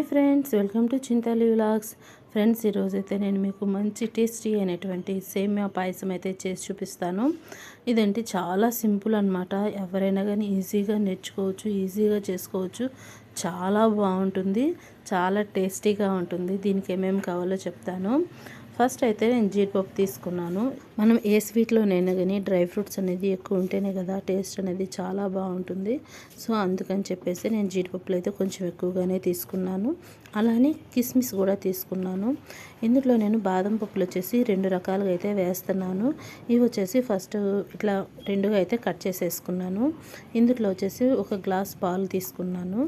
Hi friends welcome to Chintali vlogs. Friends ఈరోజైతే నేను మీకు మంచి టేస్టీ అయినటువంటి సేమియా పాయసం అయితే చేసి చూపిస్తాను. ఇదంటే చాలా సింపుల్ అనమాట ఎవరైనా కానీ ఈజీగా నేర్చుకోవచ్చు ఈజీగా చేసుకోవచ్చు. చాలా బాగుంటుంది చాలా టేస్టీగా ఉంటుంది. దీనికి ఏమేమి కావాలో చెప్తాను. ఫస్ట్ అయితే నేను జీడిపప్పు తీసుకున్నాను. మనం ఏ స్వీట్లోనైనా కానీ డ్రై ఫ్రూట్స్ అనేది ఎక్కువ ఉంటేనే కదా టేస్ట్ అనేది చాలా బాగుంటుంది. సో అందుకని చెప్పేసి నేను జీడిపప్పులు అయితే కొంచెం ఎక్కువగానే తీసుకున్నాను. అలానే కిస్మిస్ కూడా తీసుకున్నాను. ఇందులో నేను బాదం పప్పులు వచ్చేసి రెండు రకాలుగా అయితే వేస్తున్నాను. ఇవి వచ్చేసి ఫస్ట్ ఇట్లా రెండుగా అయితే కట్ చేసేసుకున్నాను. ఇందులో వచ్చేసి ఒక గ్లాస్ పాలు తీసుకున్నాను.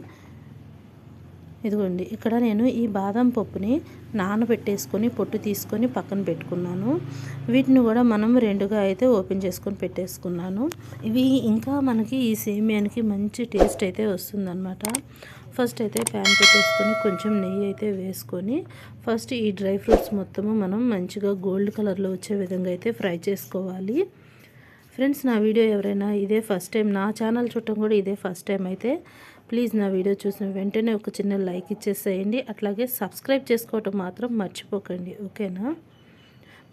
ఇదిగోండి ఇక్కడ నేను ఈ బాదం పప్పుని నానబెట్టేసుకొని పొట్టు తీసుకొని పక్కన పెట్టుకున్నాను. వీటిని కూడా మనం రెండుగా అయితే ఓపెన్ చేసుకొని పెట్టేసుకున్నాను. ఇవి ఇంకా మనకి ఈ సేమియానికి మంచి టేస్ట్ అయితే వస్తుందన్నమాట. ఫస్ట్ అయితే ప్యాన్ పెట్టేసుకొని కొంచెం నెయ్యి అయితే వేసుకొని ఫస్ట్ ఈ డ్రై ఫ్రూట్స్ మొత్తము మనం మంచిగా గోల్డ్ కలర్లో వచ్చే విధంగా అయితే ఫ్రై చేసుకోవాలి. ఫ్రెండ్స్ నా వీడియో ఎవరైనా ఇదే ఫస్ట్ టైం నా ఛానల్ చుట్టం కూడా ఇదే ఫస్ట్ టైం అయితే ప్లీజ్ నా వీడియో చూసిన వెంటనే ఒక చిన్న లైక్ ఇచ్చేసేయండి. అట్లాగే సబ్స్క్రైబ్ చేసుకోవటం మాత్రం మర్చిపోకండి. ఓకేనా?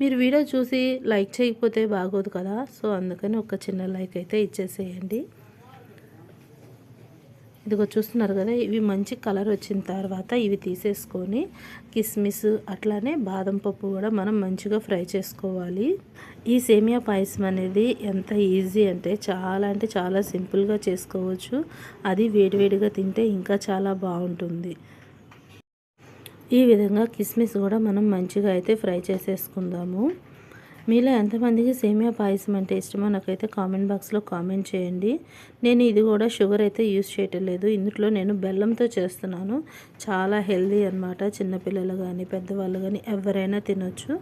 మీరు వీడియో చూసి లైక్ చేయకపోతే బాగోదు కదా. సో అందుకని ఒక చిన్న లైక్ అయితే ఇచ్చేసేయండి. ఇదిగో చూస్తున్నారు కదా ఇవి మంచి కలర్ వచ్చిన తర్వాత ఇవి తీసేసుకొని కిస్మిస్ అట్లానే బాదం పప్పు కూడా మనం మంచిగా ఫ్రై చేసుకోవాలి. ఈ సేమియా పాయసం అనేది ఎంత ఈజీ అంటే చాలా అంటే చాలా సింపుల్గా చేసుకోవచ్చు. అది వేడివేడిగా తింటే ఇంకా చాలా బాగుంటుంది. ఈ విధంగా కిస్మిస్ కూడా మనం మంచిగా అయితే ఫ్రై చేసేసుకుందాము. మీలో ఎంతమందికి సేమియా పాయసం అంటే ఇష్టమో నాకైతే కామెంట్ బాక్స్లో కామెంట్ చేయండి. నేను ఇది కూడా షుగర్ అయితే యూస్ చేయటం లేదు. ఇందులో నేను బెల్లంతో చేస్తున్నాను. చాలా హెల్దీ అనమాట చిన్నపిల్లలు కానీ పెద్దవాళ్ళు కానీ ఎవరైనా తినొచ్చు.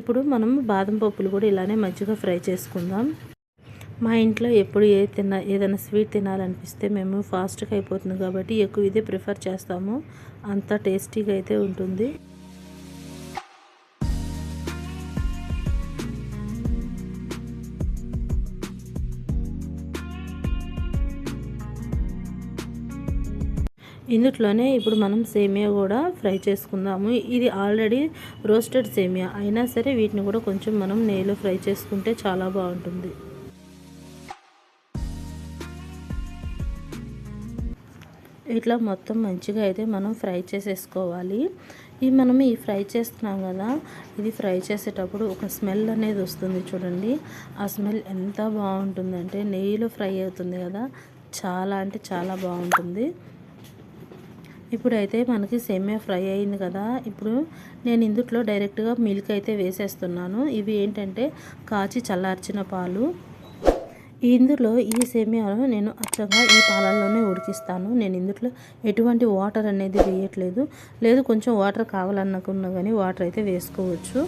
ఇప్పుడు మనం బాదం పప్పులు కూడా ఇలానే మంచిగా ఫ్రై చేసుకుందాం. మా ఇంట్లో ఎప్పుడు ఏ తిన్నా ఏదైనా స్వీట్ తినాలనిపిస్తే మేము ఫాస్ట్గా అయిపోతుంది కాబట్టి ఎక్కువ ఇదే ప్రిఫర్ చేస్తాము. అంత టేస్టీగా అయితే ఉంటుంది. ఇందుట్లోనే ఇప్పుడు మనం సేమియా కూడా ఫ్రై చేసుకుందాము. ఇది ఆల్రెడీ రోస్టెడ్ సేమియా. అయినా సరే వీటిని కూడా కొంచెం మనం నెయ్యిలో ఫ్రై చేసుకుంటే చాలా బాగుంటుంది. ఇట్లా మొత్తం మంచిగా అయితే మనం ఫ్రై చేసేసుకోవాలి. ఇది మనం ఈ ఫ్రై చేస్తున్నాం కదా ఇది ఫ్రై చేసేటప్పుడు ఒక స్మెల్ అనేది వస్తుంది చూడండి. ఆ స్మెల్ ఎంత బాగుంటుందంటే నెయ్యిలో ఫ్రై అవుతుంది కదా చాలా అంటే చాలా బాగుంటుంది. ఇప్పుడైతే మనకి సేమ్యా ఫ్రై అయింది కదా. ఇప్పుడు నేను ఇందుట్లో డైరెక్ట్గా మిల్క్ అయితే వేసేస్తున్నాను. ఇవి ఏంటంటే కాచి చల్లార్చిన పాలు. ఇందులో ఈ సేమియాను నేను అచ్చగా ఈ పాలల్లోనే ఉడికిస్తాను. నేను ఇందులో ఎటువంటి వాటర్ అనేది వేయట్లేదు. లేదు కొంచెం వాటర్ కావాలనుకున్నా కానీ వాటర్ అయితే వేసుకోవచ్చు.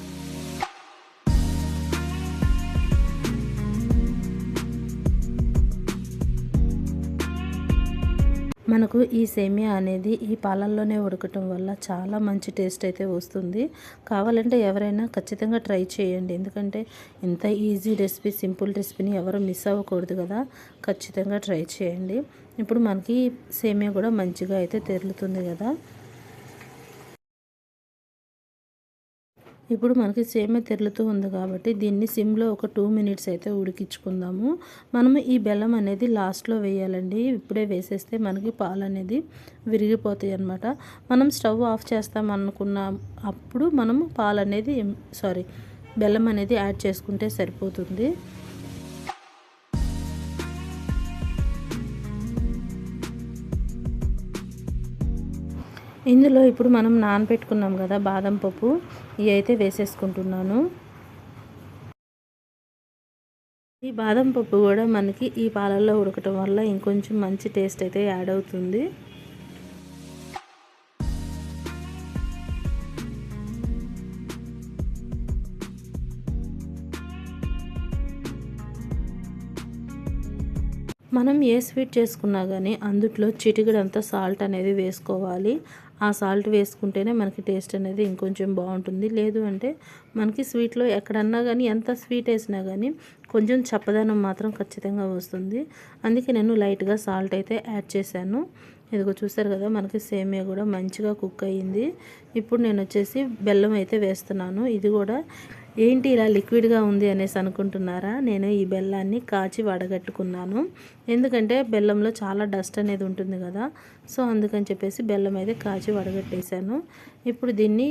మనకు ఈ సేమియా అనేది ఈ పాలల్లోనే ఉడకటం వల్ల చాలా మంచి టేస్ట్ అయితే వస్తుంది. కావాలంటే ఎవరైనా ఖచ్చితంగా ట్రై చేయండి. ఎందుకంటే ఇంత ఈజీ రెసిపీ సింపుల్ రెసిపీని ఎవరు మిస్ అవ్వకూడదు కదా. ఖచ్చితంగా ట్రై చేయండి. ఇప్పుడు మనకి సేమియా కూడా మంచిగా అయితే తెరులుతుంది కదా. ఇప్పుడు మనకి సేమే తెరులుతూ ఉంది కాబట్టి దీన్ని సిమ్లో ఒక టూ మినిట్స్ అయితే ఉడికించుకుందాము. మనము ఈ బెల్లం అనేది లాస్ట్లో వేయాలండి. ఇప్పుడే వేసేస్తే మనకి పాలు అనేది విరిగిపోతాయి అనమాట మనం స్టవ్ ఆఫ్ చేస్తాం అనుకున్న అప్పుడు మనము పాలు అనేది సారీ బెల్లం అనేది యాడ్ చేసుకుంటే సరిపోతుంది. ఇందులో ఇప్పుడు మనం నానబెట్టుకున్నాం కదా బాదం పప్పు ఇవి అయితే వేసేసుకుంటున్నాను. ఈ బాదం పప్పు కూడా మనకి ఈ పాలల్లో ఉడకటం వల్ల ఇంకొంచెం మంచి టేస్ట్ అయితే యాడ్ అవుతుంది. మనం ఏ స్వీట్ చేసుకున్నా కానీ అందుట్లో చిటికడంతా సాల్ట్ అనేది వేసుకోవాలి. ఆ సాల్ట్ వేసుకుంటేనే మనకి టేస్ట్ అనేది ఇంకొంచెం బాగుంటుంది. లేదు అంటే మనకి స్వీట్లో ఎక్కడన్నా కానీ ఎంత స్వీట్ వేసినా కానీ కొంచెం చప్పదనం మాత్రం ఖచ్చితంగా వస్తుంది. అందుకే నేను లైట్గా సాల్ట్ అయితే యాడ్ చేశాను. ఇదిగో చూసారు కదా మనకి సేమియా కూడా మంచిగా కుక్ అయ్యింది. ఇప్పుడు నేను వచ్చేసి బెల్లం అయితే వేస్తున్నాను. ఇది కూడా ఏంటి ఇలా లిక్విడ్గా ఉంది అనేసి అనుకుంటున్నారా? నేను ఈ బెల్లాన్ని కాచి వడగట్టుకున్నాను. ఎందుకంటే బెల్లంలో చాలా డస్ట్ అనేది ఉంటుంది కదా. సో అందుకని చెప్పేసి బెల్లం అయితే కాచి వడగట్టేశాను. ఇప్పుడు దీన్ని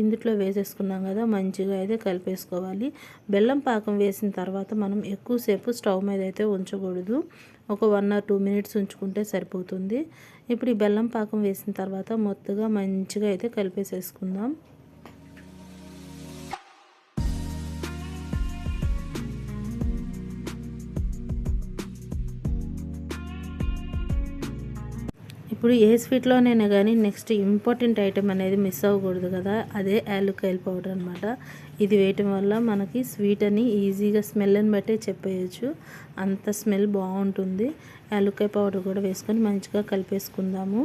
ఇందుట్లో వేసేసుకున్నాం కదా. మంచిగా అయితే కలిపేసుకోవాలి. బెల్లం పాకం వేసిన తర్వాత మనం ఎక్కువసేపు స్టవ్ మీద అయితే ఉంచకూడదు. ఒక వన్ ఆర్ టూ మినిట్స్ ఉంచుకుంటే సరిపోతుంది. ఇప్పుడు ఈ బెల్లం పాకం వేసిన తర్వాత మొత్తగా మంచిగా అయితే కలిపేసేసుకుందాం. ఇప్పుడు ఏ స్వీట్లోనైనా కానీ నెక్స్ట్ ఇంపార్టెంట్ ఐటెం అనేది మిస్ అవ్వకూడదు కదా. అదే యాలుకాయల పౌడర్ అనమాట ఇది వేయటం వల్ల మనకి స్వీట్ అని ఈజీగా స్మెల్ని బట్టే చెప్పేయచ్చు. అంత స్మెల్ బాగుంటుంది. యాలుకాయ పౌడర్ కూడా వేసుకొని మంచిగా కలిపేసుకుందాము.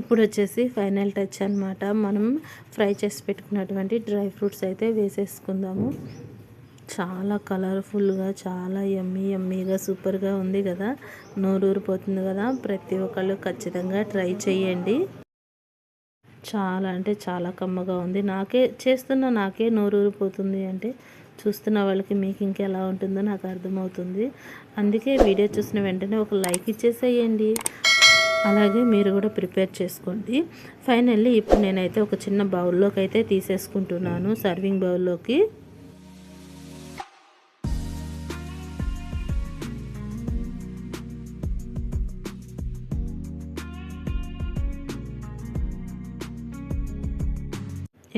ఇప్పుడు వచ్చేసి ఫైనల్ టచ్ అనమాట మనం ఫ్రై చేసి పెట్టుకున్నటువంటి డ్రై ఫ్రూట్స్ అయితే వేసేసుకుందాము. చాలా కలర్ఫుల్గా చాలా ఎమ్మీ ఎమ్మీగా సూపర్గా ఉంది కదా. నోరూరిపోతుంది కదా. ప్రతి ఒక్కళ్ళు ఖచ్చితంగా ట్రై చేయండి చాలా అంటే చాలా కమ్మగా ఉంది. నాకే చేస్తున్న నాకే నోరూరిపోతుంది అంటే చూస్తున్న వాళ్ళకి మీకు ఇంకెలా ఉంటుందో నాకు అర్థమవుతుంది. అందుకే వీడియో చూసిన వెంటనే ఒక లైక్ ఇచ్చేసేయండి. అలాగే మీరు కూడా ప్రిపేర్ చేసుకోండి. ఫైనల్లీ ఇప్పుడు నేనైతే ఒక చిన్న బౌల్లోకి అయితే తీసేసుకుంటున్నాను సర్వింగ్ బౌల్లోకి.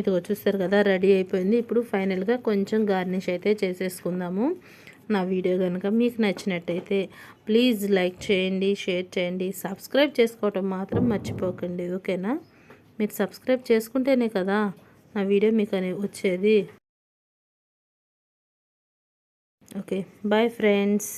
ఇదిగో వచ్చేస్తారు కదా రెడీ అయిపోయింది. ఇప్పుడు ఫైనల్గా కొంచెం గార్నిష్ అయితే చేసేసుకుందాము. నా వీడియో కనుక మీకు నచ్చినట్టయితే ప్లీజ్ లైక్ చేయండి షేర్ చేయండి సబ్స్క్రైబ్ చేసుకోవటం మాత్రం మర్చిపోకండి ఓకేనా? మీరు సబ్స్క్రైబ్ చేసుకుంటేనే కదా నా వీడియో మీకు వచ్చేది. Okay bye friends.